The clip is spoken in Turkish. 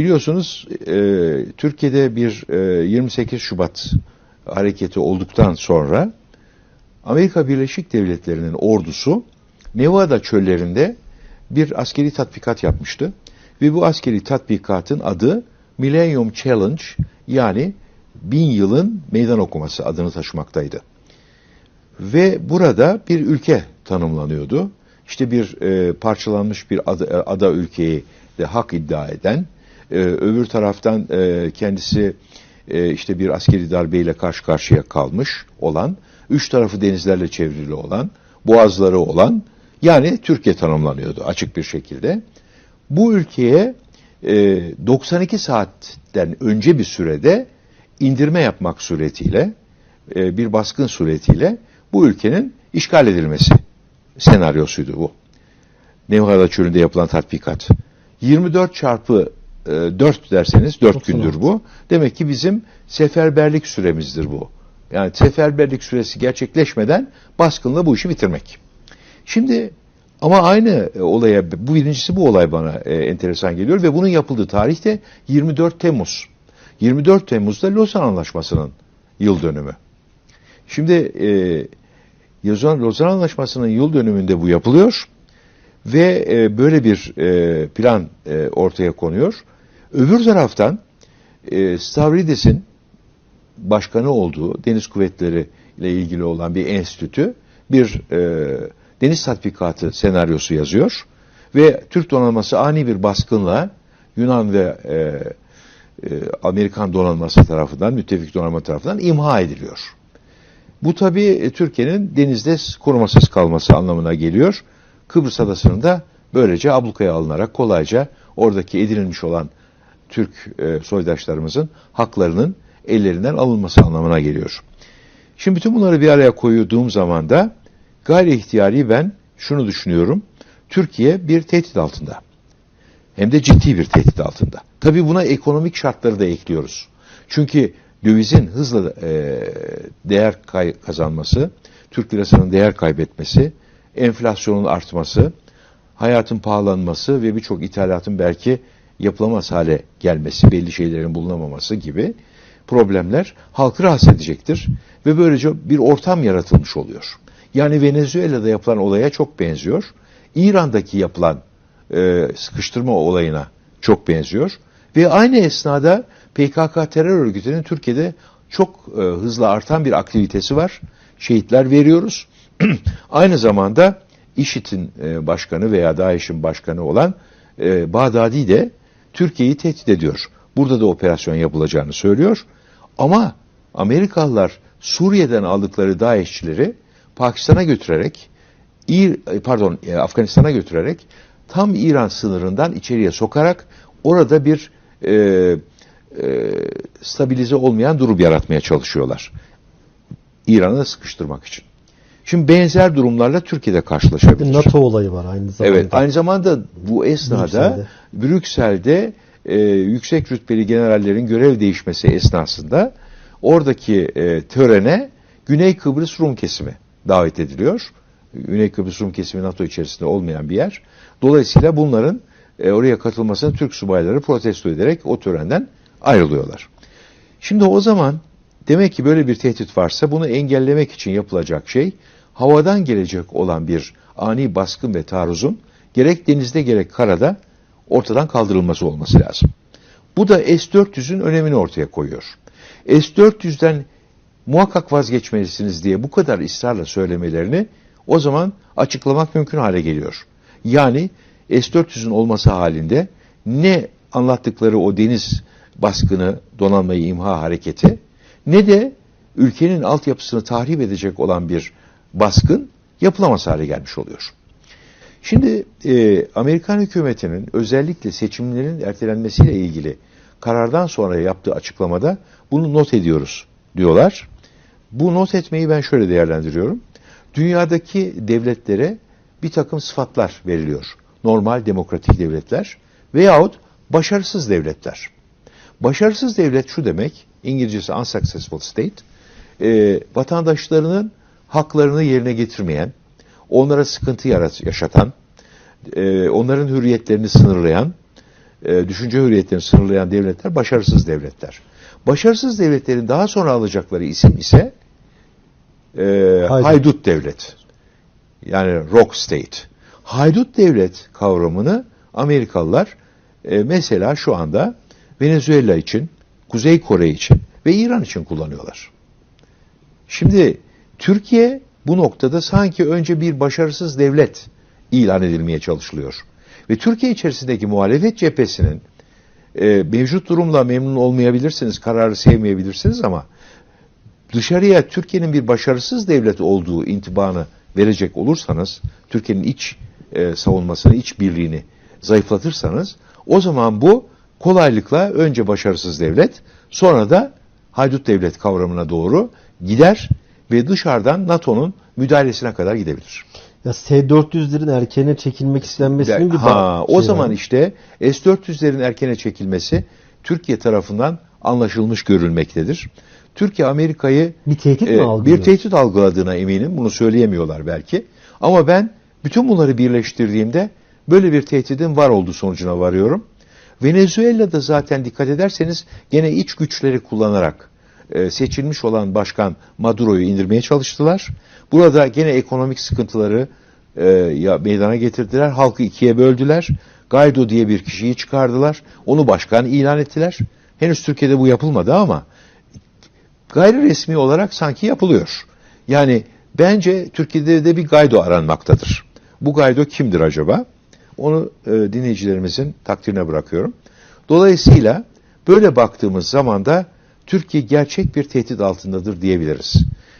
Biliyorsunuz e, Türkiye'de bir e, 28 Şubat hareketi olduktan sonra Amerika Birleşik Devletleri'nin ordusu Nevada çöllerinde bir askeri tatbikat yapmıştı. Ve bu askeri tatbikatın adı Millennium Challenge yani bin yılın meydan okuması adını taşımaktaydı. Ve burada bir ülke tanımlanıyordu. İşte bir e, parçalanmış bir ada, e, ada ülkeyi de hak iddia eden, e, öbür taraftan e, kendisi e, işte bir askeri darbeyle karşı karşıya kalmış olan, üç tarafı denizlerle çevrili olan, boğazları olan, yani Türkiye tanımlanıyordu açık bir şekilde. Bu ülkeye e, 92 saatten önce bir sürede indirme yapmak suretiyle, e, bir baskın suretiyle bu ülkenin işgal edilmesi senaryosuydu bu. Nevada çölünde yapılan tatbikat. 24 çarpı e, 4 derseniz 4 gündür bu. Demek ki bizim seferberlik süremizdir bu. Yani seferberlik süresi gerçekleşmeden baskınla bu işi bitirmek. Şimdi ama aynı olaya, bu birincisi bu olay bana e, enteresan geliyor ve bunun yapıldığı tarih de 24 Temmuz. 24 Temmuz'da Lozan Anlaşması'nın yıl dönümü. Şimdi e, Lozan, Lozan Anlaşması'nın yıl dönümünde bu yapılıyor ve e, böyle bir e, plan e, ortaya konuyor. Öbür taraftan e, Stavridis'in başkanı olduğu Deniz Kuvvetleri ile ilgili olan bir enstitü bir e, deniz tatbikatı senaryosu yazıyor ve Türk donanması ani bir baskınla Yunan ve e, e, Amerikan donanması tarafından, müttefik donanma tarafından imha ediliyor. Bu tabi e, Türkiye'nin denizde korumasız kalması anlamına geliyor. Kıbrıs adasının da böylece ablukaya alınarak kolayca oradaki edinilmiş olan Türk e, soydaşlarımızın haklarının ellerinden alınması anlamına geliyor. Şimdi bütün bunları bir araya koyduğum zaman da gayri ihtiyari ben şunu düşünüyorum. Türkiye bir tehdit altında. Hem de ciddi bir tehdit altında. Tabii buna ekonomik şartları da ekliyoruz. Çünkü dövizin hızla e, değer kazanması, Türk lirasının değer kaybetmesi, enflasyonun artması, hayatın pahalanması ve birçok ithalatın belki yapılamaz hale gelmesi, belli şeylerin bulunamaması gibi problemler halkı rahatsız edecektir. Ve böylece bir ortam yaratılmış oluyor. Yani Venezuela'da yapılan olaya çok benziyor. İran'daki yapılan e, sıkıştırma olayına çok benziyor. Ve aynı esnada PKK terör örgütünün Türkiye'de çok e, hızlı artan bir aktivitesi var. Şehitler veriyoruz. aynı zamanda IŞİD'in e, başkanı veya DAEŞ'in başkanı olan e, Bağdadi de Türkiye'yi tehdit ediyor. Burada da operasyon yapılacağını söylüyor. Ama Amerikalılar Suriye'den aldıkları DAEŞ'çileri Pakistan'a götürerek, pardon e, Afganistan'a götürerek tam İran sınırından içeriye sokarak orada bir e, e, stabilize olmayan durum yaratmaya çalışıyorlar. İran'ı sıkıştırmak için. Şimdi benzer durumlarla Türkiye'de karşılaşabilir. NATO olayı var aynı zamanda. Evet, aynı zamanda bu esnada Brüksel'de, Brüksel'de e, yüksek rütbeli generallerin görev değişmesi esnasında oradaki e, törene Güney Kıbrıs Rum kesimi davet ediliyor. Güney Kıbrıs Rum kesimi NATO içerisinde olmayan bir yer. Dolayısıyla bunların e, oraya katılmasını Türk subayları protesto ederek o törenden ayrılıyorlar. Şimdi o zaman demek ki böyle bir tehdit varsa bunu engellemek için yapılacak şey havadan gelecek olan bir ani baskın ve taarruzun gerek denizde gerek karada ortadan kaldırılması olması lazım. Bu da S-400'ün önemini ortaya koyuyor. S-400'den muhakkak vazgeçmelisiniz diye bu kadar ısrarla söylemelerini o zaman açıklamak mümkün hale geliyor. Yani S-400'ün olması halinde ne anlattıkları o deniz baskını, donanmayı imha hareketi ne de ülkenin altyapısını tahrip edecek olan bir baskın yapılamaz hale gelmiş oluyor. Şimdi e, Amerikan hükümetinin özellikle seçimlerin ertelenmesiyle ilgili karardan sonra yaptığı açıklamada bunu not ediyoruz diyorlar. Bu not etmeyi ben şöyle değerlendiriyorum. Dünyadaki devletlere bir takım sıfatlar veriliyor. Normal demokratik devletler veyahut başarısız devletler. Başarısız devlet şu demek, İngilizcesi unsuccessful state, e, vatandaşlarının haklarını yerine getirmeyen, onlara sıkıntı yaşatan, e, onların hürriyetlerini sınırlayan e, düşünce hürriyetlerini sınırlayan devletler başarısız devletler. Başarısız devletlerin daha sonra alacakları isim ise e, Haydut. haydut devlet. Yani rock state. Haydut devlet kavramını Amerikalılar e, mesela şu anda Venezuela için, Kuzey Kore için ve İran için kullanıyorlar. Şimdi Türkiye bu noktada sanki önce bir başarısız devlet ilan edilmeye çalışılıyor. Ve Türkiye içerisindeki muhalefet cephesinin e, mevcut durumla memnun olmayabilirsiniz, kararı sevmeyebilirsiniz ama dışarıya Türkiye'nin bir başarısız devlet olduğu intibanı verecek olursanız, Türkiye'nin iç e, savunmasını, iç birliğini zayıflatırsanız, o zaman bu kolaylıkla önce başarısız devlet, sonra da haydut devlet kavramına doğru gider ve dışarıdan NATO'nun müdahalesine kadar gidebilir. Ya S-400'lerin erkene çekilmek istenmesinin bir ha, ba- o şey zaman var. işte S-400'lerin erkene çekilmesi Türkiye tarafından anlaşılmış görülmektedir. Türkiye Amerika'yı bir tehdit e, mi algılıyor? bir tehdit algıladığına eminim. Bunu söyleyemiyorlar belki. Ama ben bütün bunları birleştirdiğimde böyle bir tehdidin var olduğu sonucuna varıyorum. Venezuela'da zaten dikkat ederseniz gene iç güçleri kullanarak e, seçilmiş olan başkan Maduro'yu indirmeye çalıştılar. Burada gene ekonomik sıkıntıları e, ya meydana getirdiler. Halkı ikiye böldüler. Guaido diye bir kişiyi çıkardılar. Onu başkan ilan ettiler. Henüz Türkiye'de bu yapılmadı ama gayri resmi olarak sanki yapılıyor. Yani bence Türkiye'de de bir Guaido aranmaktadır. Bu Guaido kimdir acaba? Onu e, dinleyicilerimizin takdirine bırakıyorum. Dolayısıyla böyle baktığımız zaman da Türkiye gerçek bir tehdit altındadır diyebiliriz.